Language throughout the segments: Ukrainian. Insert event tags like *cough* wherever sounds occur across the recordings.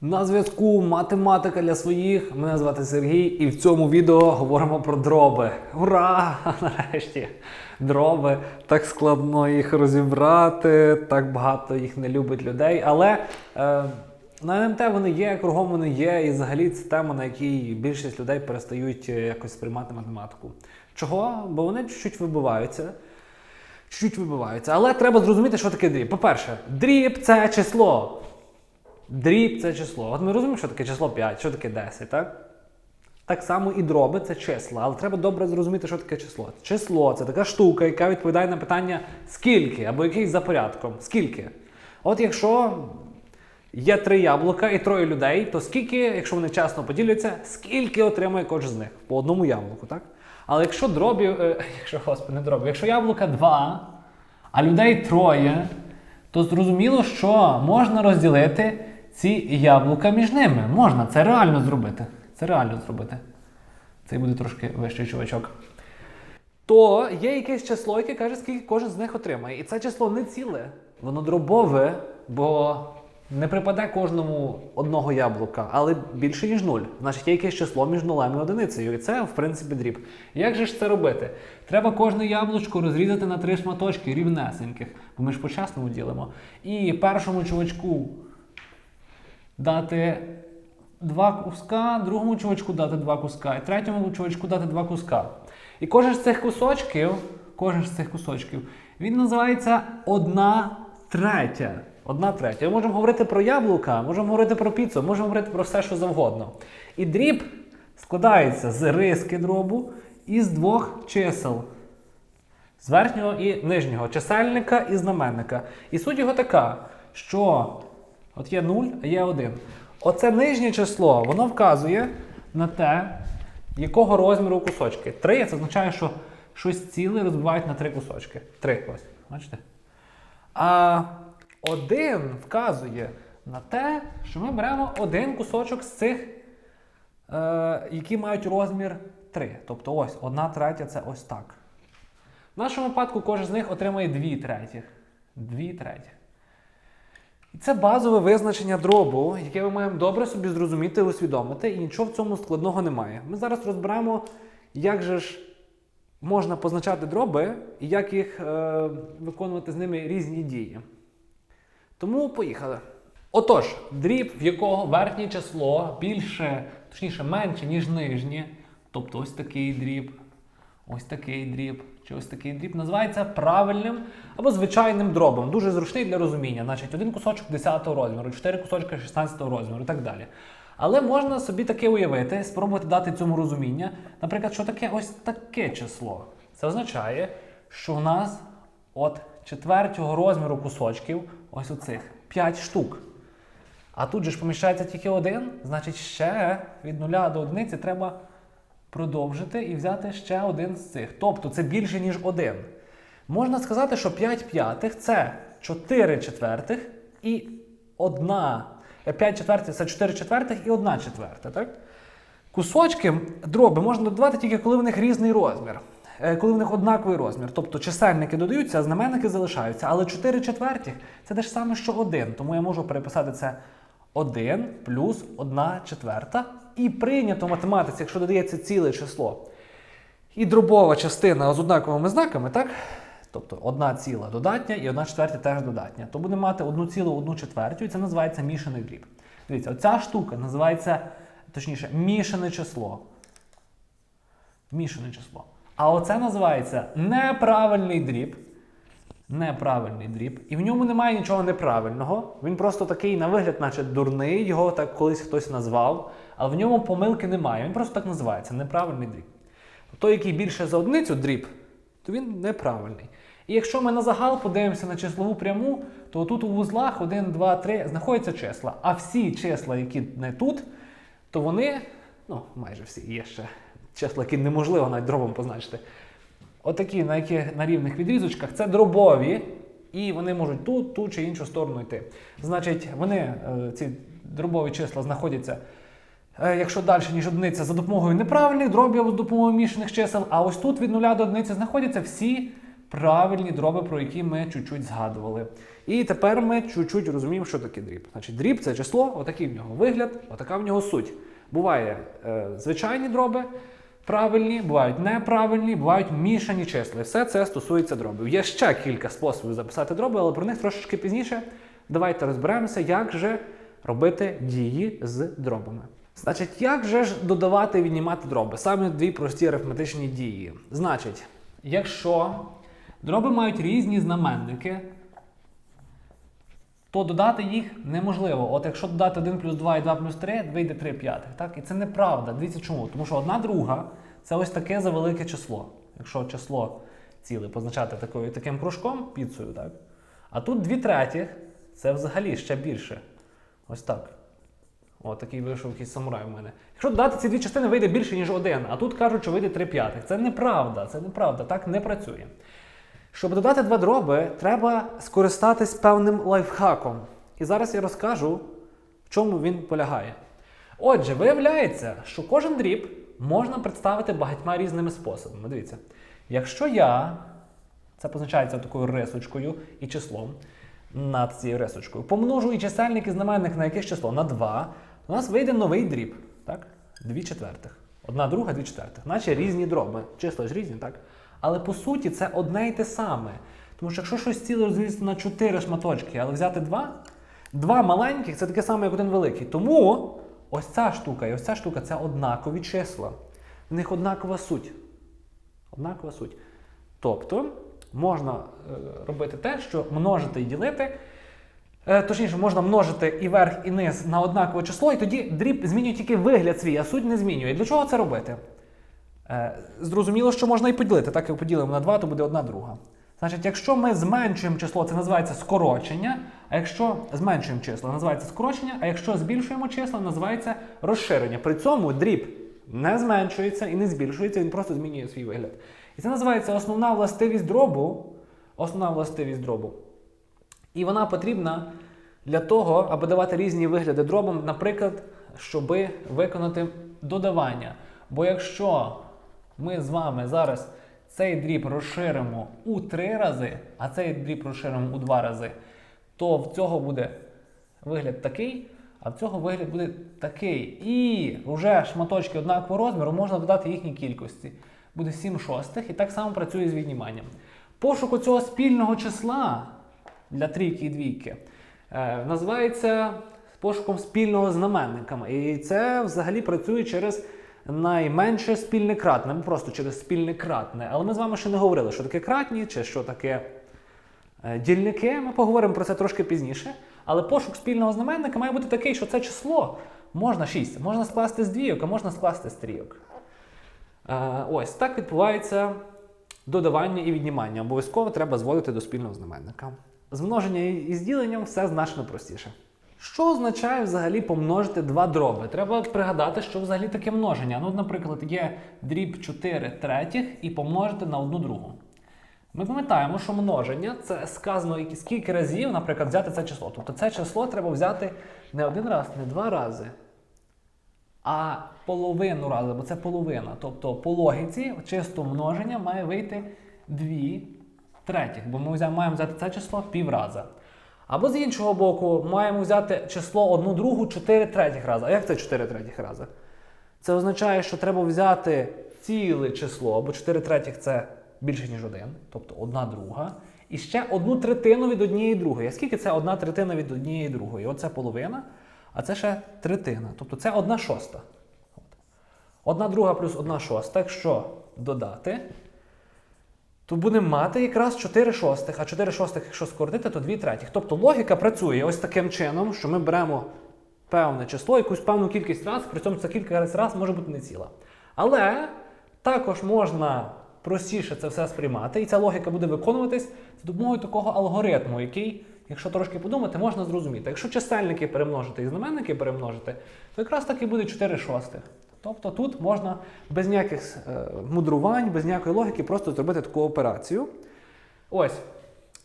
На зв'язку математика для своїх. Мене звати Сергій, і в цьому відео говоримо про дроби. Ура! *laughs* Нарешті! Дроби. Так складно їх розібрати, так багато їх не любить людей. Але е, на НМТ вони є, кругом вони є, і взагалі це тема, на якій більшість людей перестають е, якось сприймати математику. Чого? Бо вони чуть-чуть вибиваються. Чуть-чуть вибиваються. Але треба зрозуміти, що таке дріб. По-перше, дріб це число. Дріб це число. От ми розуміємо, що таке число 5, що таке 10, так? Так само і дроби це числа, але треба добре зрозуміти, що таке число. Число це така штука, яка відповідає на питання скільки або якийсь за порядком. Скільки? От якщо є три яблука і троє людей, то скільки, якщо вони чесно поділяться, скільки отримує кожен з них? По одному яблуку, так? Але якщо дробів, е, *laughs* якщо господи, не дробів, якщо яблука два, а людей троє, то зрозуміло, що можна розділити ці яблука між ними. Можна, це реально зробити. Це реально зробити. Цей буде трошки вищий чувачок. То є якесь число, яке каже, скільки кожен з них отримає. І це число не ціле, воно дробове, бо не припаде кожному одного яблука, але більше, ніж нуль. Значить, є якесь число між нулем і одиницею. І це, в принципі, дріб. Як же ж це робити? Треба кожне яблучко розрізати на три шматочки рівнесеньких, бо ми ж по-чесному ділимо. І першому чувачку дати два куска, другому чувачку дати два куска, і третьому чувачку дати два куска. І кожен з цих кусочків, кожен з цих кусочків, він називається одна третя. Одна третя. Ми можемо говорити про яблука, можемо говорити про піцу, можемо говорити про все, що завгодно. І дріб складається з риски дробу і з двох чисел. З верхнього і нижнього чисельника і знаменника. І суть його така, що от є 0, а є 1. Оце нижнє число, воно вказує на те, якого розміру кусочки. 3 це означає, що щось ціле розбивають на три кусочки. 3 ось. Бачите? А 1 вказує на те, що ми беремо один кусочок з цих, е, які мають розмір 3. Тобто ось одна третя це ось так. В нашому випадку кожен з них отримає 2 третіх. 2 третіх. Це базове визначення дробу, яке ми маємо добре собі зрозуміти і усвідомити, і нічого в цьому складного немає. Ми зараз розберемо, як же ж можна позначати дроби і як їх е, виконувати з ними різні дії. Тому поїхали. Отож, дріб, в якого верхнє число більше, точніше, менше, ніж нижнє, тобто ось такий дріб, ось такий дріб, чи ось такий дріб, називається правильним або звичайним дробом. Дуже зручний для розуміння. Значить, один кусочок 10 розміру, 4 кусочки 16 розміру і так далі. Але можна собі таке уявити, спробувати дати цьому розуміння. Наприклад, що таке ось таке число. Це означає, що у нас от четвертього розміру кусочків, ось оцих 5 штук. А тут же ж поміщається тільки один, значить, ще від нуля до одиниці треба продовжити і взяти ще один з цих. Тобто це більше, ніж один. Можна сказати, що 5 п'ятих це 4 четвертих і 1. 5 четвертих це 4 четвертих і 1 четверта. Так? Кусочки дроби можна додавати тільки коли в них різний розмір. Е, Коли в них однаковий розмір. Тобто чисельники додаються, а знаменники залишаються. Але 4 четвертих це те ж саме, що 1. Тому я можу переписати це 1 плюс 1 четверта. І прийнято в математиці, якщо додається ціле число. І дробова частина з однаковими знаками, так? Тобто одна ціла додатня і одна четвертя теж додатня. То будемо мати одну цілу, одну четвертю, і це називається мішаний дріб. Дивіться, оця штука називається, точніше, мішане число. Мішане число. А оце називається неправильний дріб. Неправильний дріб. І в ньому немає нічого неправильного. Він просто такий, на вигляд, наче дурний, його так колись хтось назвав, але в ньому помилки немає. Він просто так називається неправильний дріб. Той, який більше за одиницю дріб, то він неправильний. І якщо ми на загал подивимося на числову пряму, то тут у вузлах 1, 2, 3 знаходяться числа. А всі числа, які не тут, то вони, ну, майже всі, є ще числа, які неможливо навіть дробом позначити. Отакі, на яких на рівних відрізочках, це дробові, і вони можуть тут, ту чи іншу сторону йти. Значить, вони, е, ці дробові числа, знаходяться, е, якщо далі, ніж одиниця, за допомогою неправильних дробів, за допомогою мішаних чисел, а ось тут від нуля до одиниці знаходяться всі правильні дроби, про які ми чуть-чуть згадували. І тепер ми чуть-чуть розуміємо, що таке дріб. Значить, дріб це число, отакий в нього вигляд, отака в нього суть. Буває е, звичайні дроби, правильні, бувають неправильні, бувають мішані числа. Все це стосується дробів. Є ще кілька способів записати дроби, але про них трошечки пізніше. Давайте розберемося, як же робити дії з дробами. Значить, як же ж додавати і віднімати дроби? Саме дві прості арифметичні дії. Значить, якщо дроби мають різні знаменники, то додати їх неможливо. От якщо додати 1 плюс 2 і 2 плюс 3, вийде 3 п'ятих. Так? І це неправда. Дивіться чому. Тому що одна друга це ось таке за велике число. Якщо число ціле позначати такою, таким кружком, піцею, так? А тут 2 третіх це взагалі ще більше. Ось так. О, такий вийшов якийсь самурай у мене. Якщо додати ці дві частини, вийде більше, ніж один, а тут кажуть, що вийде 3 п'ятих. Це неправда, це неправда, так не працює. Щоб додати два дроби, треба скористатись певним лайфхаком. І зараз я розкажу, в чому він полягає. Отже, виявляється, що кожен дріб можна представити багатьма різними способами. Дивіться, якщо я, це позначається такою рисочкою і числом над цією рисочкою, помножу і чисельник і знаменник на якесь число на 2, у нас вийде новий дріб. Так? 2 четвертих. Одна друга, 2 четвертих. Наче різні дроби. Числа ж різні, так? Але по суті це одне й те саме. Тому що якщо щось ціле розділити на 4 шматочки, але взяти два, два маленьких це таке саме, як один великий. Тому ось ця штука і ось ця штука це однакові числа. В них однакова суть. Однакова суть. Тобто можна е, робити те, що множити і ділити. Е, Точніше, можна множити і верх, і низ на однакове число, і тоді дріб змінює тільки вигляд свій, а суть не змінює. Для чого це робити? Е, Зрозуміло, що можна і поділити. Так як поділимо на 2, то буде одна друга. Значить, якщо ми зменшуємо число, це називається скорочення. А якщо зменшуємо число, називається скорочення, а якщо збільшуємо числа, називається розширення. При цьому дріб не зменшується і не збільшується, він просто змінює свій вигляд. І це називається основна властивість дробу. Основна властивість дробу. І вона потрібна для того, аби давати різні вигляди дробам, наприклад, щоби виконати додавання. Бо якщо ми з вами зараз цей дріб розширимо у три рази, а цей дріб розширимо у два рази, то в цього буде вигляд такий, а в цього вигляд буде такий. І вже шматочки однакового розміру можна додати їхній кількості. Буде 7 шостих, і так само працює з відніманням. Пошуку цього спільного числа для трійки і двійки е, називається пошуком спільного знаменника. І це взагалі працює через найменше спільне кратне, або просто через спільне кратне. Але ми з вами ще не говорили, що таке кратні, чи що таке е, дільники. Ми поговоримо про це трошки пізніше. Але пошук спільного знаменника має бути такий, що це число можна 6, можна скласти з двійок, а можна скласти з трійок. Е, Ось так відбувається додавання і віднімання. Обов'язково треба зводити до спільного знаменника. З множення і з діленням все значно простіше. Що означає взагалі помножити два дроби? Треба пригадати, що взагалі таке множення. Ну, наприклад, є дріб 4 третіх і помножити на одну другу. Ми пам'ятаємо, що множення це сказано скільки разів, наприклад, взяти це число. Тобто це число треба взяти не один раз, не два рази, а половину разу, бо це половина. Тобто по логіці чисто множення має вийти 2 третіх, бо ми маємо взяти це число півраза. Або з іншого боку, маємо взяти число 1 другу 4 третіх рази. А як це 4 третіх рази? Це означає, що треба взяти ціле число, бо 4 третіх це більше, ніж 1, тобто 1 друга. І ще одну третину від однієї другої. А скільки це одна третина від однієї другої? Оце половина, а це ще третина. Тобто це одна шоста. Одна друга плюс одна шоста, якщо додати, то будемо мати якраз 4 шостих, а 4 шостих, якщо скоротити, то 2 третіх. Тобто логіка працює ось таким чином, що ми беремо певне число, якусь певну кількість раз, при цьому ця кількість раз може бути не ціла. Але також можна простіше це все сприймати, і ця логіка буде виконуватись за допомогою такого алгоритму, який, якщо трошки подумати, можна зрозуміти. Якщо чисельники перемножити і знаменники перемножити, то якраз так і буде 4 шостих. Тобто тут можна без ніяких е, мудрувань, без ніякої логіки просто зробити таку операцію. Ось.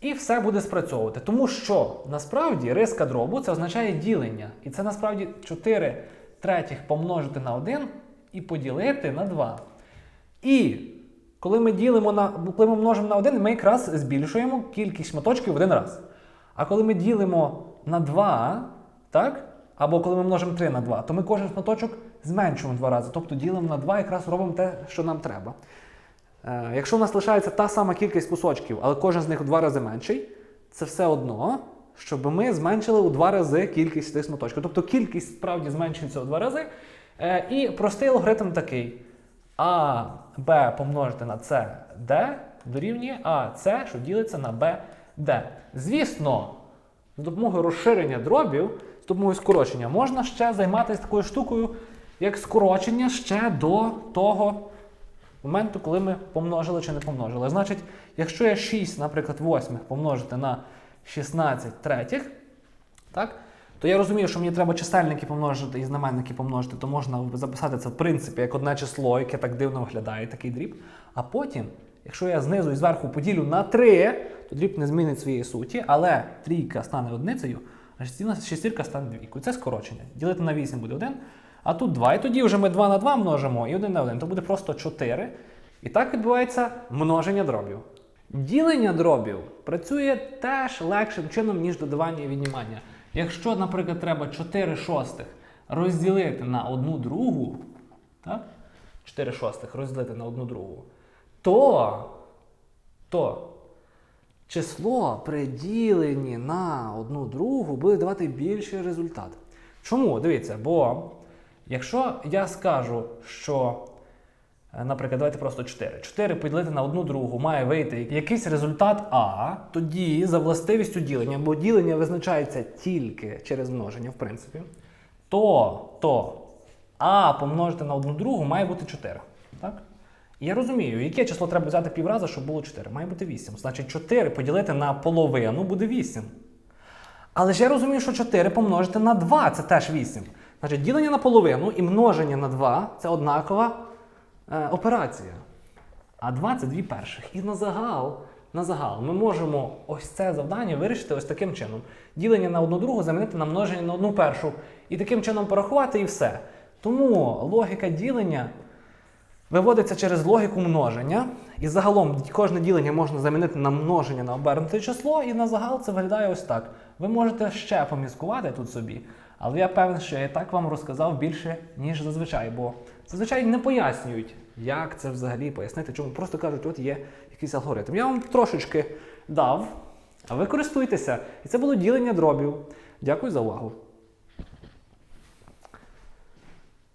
І все буде спрацьовувати. Тому що насправді риска дробу це означає ділення. І це насправді 4 третіх помножити на 1 і поділити на 2. І коли ми ділимо на коли ми множимо на 1, ми якраз збільшуємо кількість шматочків в один раз. А коли ми ділимо на 2, так? Або коли ми множимо 3 на 2, то ми кожен шматочок зменшуємо два рази. Тобто ділимо на 2 якраз робимо те, що нам треба. Е, якщо у нас лишається та сама кількість кусочків, але кожен з них у два рази менший, це все одно, щоб ми зменшили у два рази кількість цих шматочків. Тобто кількість справді зменшується у два рази. Е, і простий алгоритм такий: А, Б помножити на С, Д дорівнює А, С, що ділиться на Б, Д. Звісно, з допомогою розширення дробів, з допомогою скорочення, можна ще займатися такою штукою, як скорочення ще до того моменту, коли ми помножили чи не помножили. Значить, якщо я 6, наприклад, восьмих помножити на 16 третіх, так, то я розумію, що мені треба чисельники помножити і знаменники помножити, то можна записати це в принципі як одне число, яке так дивно виглядає, такий дріб. А потім, якщо я знизу і зверху поділю на 3, то дріб не змінить своєї суті, але трійка стане одиницею, а шестірка- стане двійкою. Це скорочення. Ділити на 8 буде 1, а тут 2. І тоді вже ми 2 на 2 множимо і 1 на 1, то буде просто 4. І так відбувається множення дробів. Ділення дробів працює теж легшим чином, ніж додавання і віднімання. Якщо, наприклад, треба 4 шостих розділити на 1 другу, так? 4 шостих розділити на 1 другу, то, то число при діленні на 1 другу буде давати більший результат. Чому? Дивіться, бо якщо я скажу, що Е, Наприклад, давайте просто 4. 4 поділити на одну другу має вийти якийсь результат А, тоді за властивістю ділення, бо ділення визначається тільки через множення, в принципі, то, то А помножити на одну другу має бути 4. Так? Я розумію, яке число треба взяти півраза, щоб було 4. Має бути 8. Значить, 4 поділити на половину буде 8. Але ж я розумію, що 4 помножити на 2 це теж 8. Значить, ділення на половину і множення на 2 це однакова е, операція. А 2 це дві перших. І на загал, на загал ми можемо ось це завдання вирішити ось таким чином. Ділення на одну другу замінити на множення на одну першу. І таким чином порахувати і все. Тому логіка ділення виводиться через логіку множення. І загалом кожне ділення можна замінити на множення на обернуте число, і на загал це виглядає ось так. Ви можете ще поміскувати тут собі, але я певен, що я і так вам розказав більше, ніж зазвичай, бо зазвичай не пояснюють, як це взагалі пояснити, чому просто кажуть, от є якийсь алгоритм. Я вам трошечки дав, а ви користуйтеся. І це було ділення дробів. Дякую за увагу.